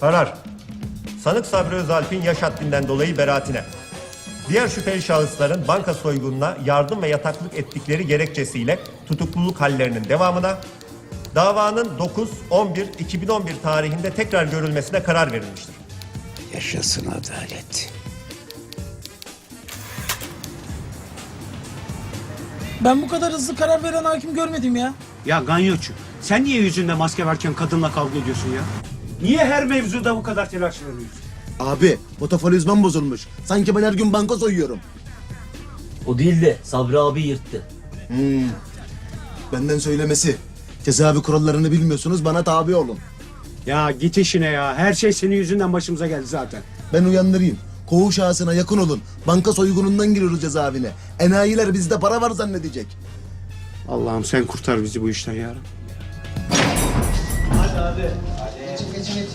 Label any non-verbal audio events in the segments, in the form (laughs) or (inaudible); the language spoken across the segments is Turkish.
Karar. Sanık Sabri Özalp'in yaş haddinden dolayı beraatine. Diğer şüpheli şahısların banka soygununa yardım ve yataklık ettikleri gerekçesiyle tutukluluk hallerinin devamına, davanın 9-11-2011 tarihinde tekrar görülmesine karar verilmiştir. Yaşasın adalet. Ben bu kadar hızlı karar veren hakim görmedim ya. Ya Ganyoçu, sen niye yüzünde maske varken kadınla kavga ediyorsun ya? Niye her mevzuda bu kadar telaşlanıyorsun? Abi metafolizmam bozulmuş. Sanki ben her gün banka soyuyorum. O değil de Sabri abi yırttı. Benden söylemesi. Cezaevi kurallarını bilmiyorsunuz bana tabi olun. Ya git işine ya. Her şey senin yüzünden başımıza geldi zaten. Ben uyandırayım. Koğuş ağasına yakın olun. Banka soygunundan giriyoruz cezaevine. Enayiler bizde para var zannedecek. Allah'ım sen kurtar bizi bu işten ya.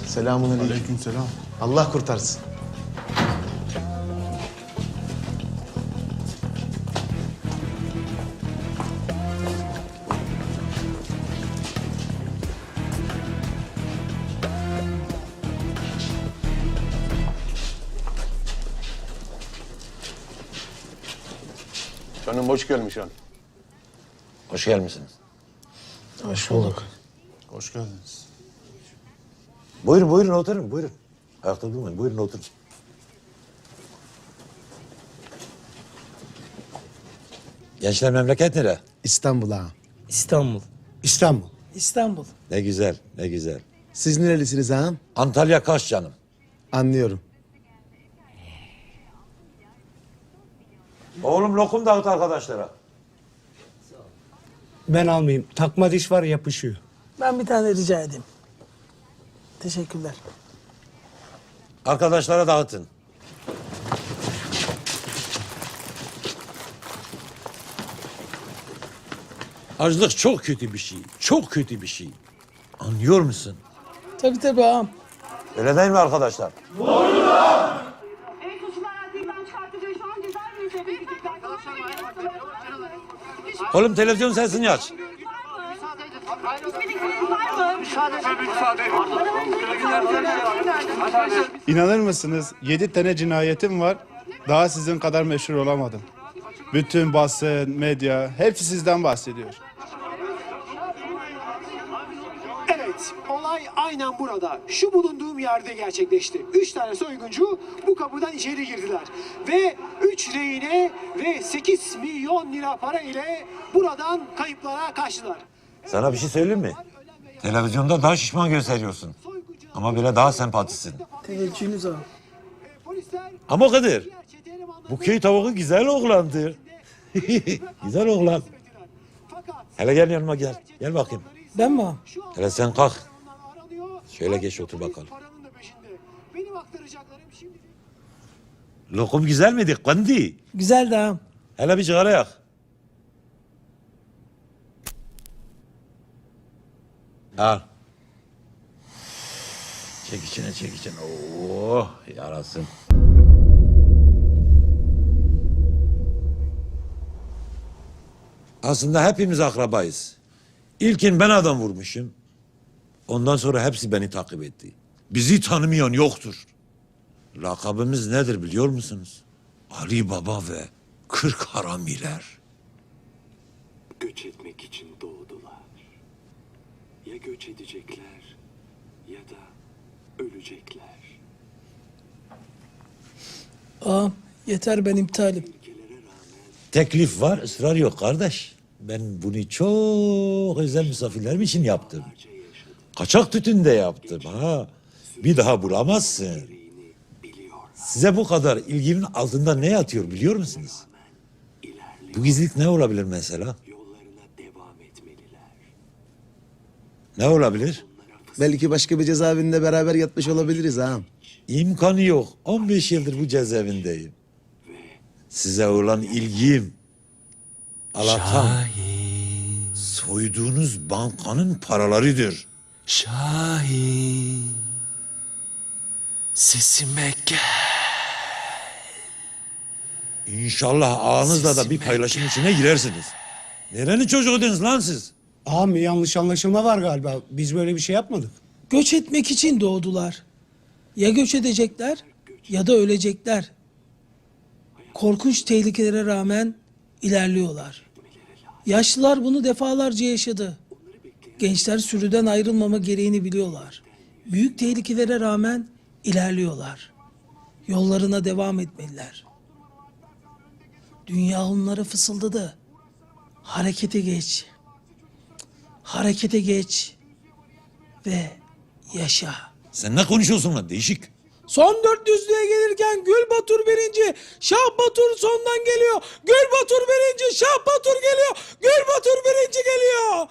Selamun aleyküm. selam. Allah kurtarsın. Canım hoş gelmiş han. Hoş gelmişsiniz. Hoş bulduk. Hoş geldiniz. Buyurun buyurun oturun buyurun. Ayakta durmayın buyurun oturun. Gençler memleket nere? İstanbul ağa. İstanbul. İstanbul. İstanbul. Ne güzel ne güzel. Siz nerelisiniz ağam? Antalya Kaş canım. Anlıyorum. Oğlum lokum dağıt arkadaşlara. Ben almayayım. Takma diş var yapışıyor. Ben bir tane rica edeyim. Teşekkürler. Arkadaşlara dağıtın. Açlık çok kötü bir şey. Çok kötü bir şey. Anlıyor musun? Tabii tabii ağam. Öyle değil mi arkadaşlar? Ey suçlar adliyetten çıkartıcı şu an ceza müebbeti Oğlum televizyon sesini aç. İnanır mısınız? Yedi tane cinayetim var. Daha sizin kadar meşhur olamadım. Bütün basın, medya hepsi sizden bahsediyor. Evet, olay aynen burada. Şu bulunduğum yerde gerçekleşti. Üç tane soyguncu bu kapıdan içeri girdiler. Ve üç rehine ve 8 milyon lira para ile buradan kayıplara kaçtılar. Sana bir şey söyleyeyim mi? Televizyonda daha şişman gösteriyorsun. Ama bile daha sempatisin. Teveccühünüz. Polisler Ama elemanları Bu köy tavuğu güzel oğlandır. (laughs) güzel oğlan. Hele gel yanıma gel. Gel bakayım. Ben mi ağam? Hele sen kalk. Şöyle geç otur bakalım. Lokum güzel miydi? Kandi. Güzeldi ağam. Hele bir cigara yak. Al. Çek içine çek içine. Oh yarasın. Aslında hepimiz akrabayız. İlkin ben adam vurmuşum. Ondan sonra hepsi beni takip etti. Bizi tanımayan yoktur. Lakabımız nedir biliyor musunuz? Ali Baba ve kırk haramiler. göç etmek için doğdular. Ya göç edecekler ya da ölecekler. Ağam yeter ben iptalim. Teklif var, ısrar yok kardeş. Ben bunu çok özel misafirlerim için yaptım. Kaçak tütün de yaptım ha. Bir daha bulamazsın. Size bu kadar ilgimin altında ne yatıyor biliyor musunuz? Bu gizlilik ne olabilir mesela? Yollarına devam etmeliler. Ne olabilir? Belki başka bir cezaevinde beraber yatmış olabiliriz ağam. İmkanı yok. 15 yıldır bu cezaevindeyim. Size olan ilgim Alatan soyduğunuz bankanın paralarıdır. Şahin sesime gel. İnşallah ağınızla da bir paylaşım içine girersiniz. Nerenin çocuğuydunuz lan siz? Ağam yanlış anlaşılma var galiba. Biz böyle bir şey yapmadık. Göç etmek için doğdular. Ya göç edecekler ya da ölecekler. Korkunç tehlikelere rağmen ilerliyorlar. Yaşlılar bunu defalarca yaşadı. Gençler sürüden ayrılmama gereğini biliyorlar. Büyük tehlikelere rağmen ilerliyorlar. Yollarına devam etmeliler. Dünya onlara fısıldadı. Harekete geç. Harekete geç. Ve yaşa. Sen ne konuşuyorsun lan değişik. Son 400'lüğe gelirken Gül Batur birinci, Şah Batur sondan geliyor. Gül Batur birinci, Şah Batur geliyor. Gül Batur birinci geliyor.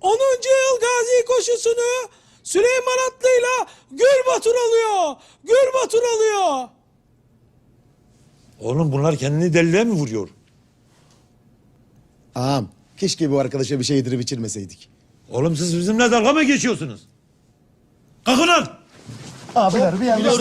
10. yıl gazi koşusunu Süleyman Atlı'yla Gül Batur alıyor. Gül Batur alıyor. Oğlum bunlar kendini deliliğe mi vuruyor? Ağam keşke bu arkadaşa bir şey yedirip içirmeseydik. Oğlum siz bizimle dalga mı geçiyorsunuz? Kalkın lan! Abiler bir yalnız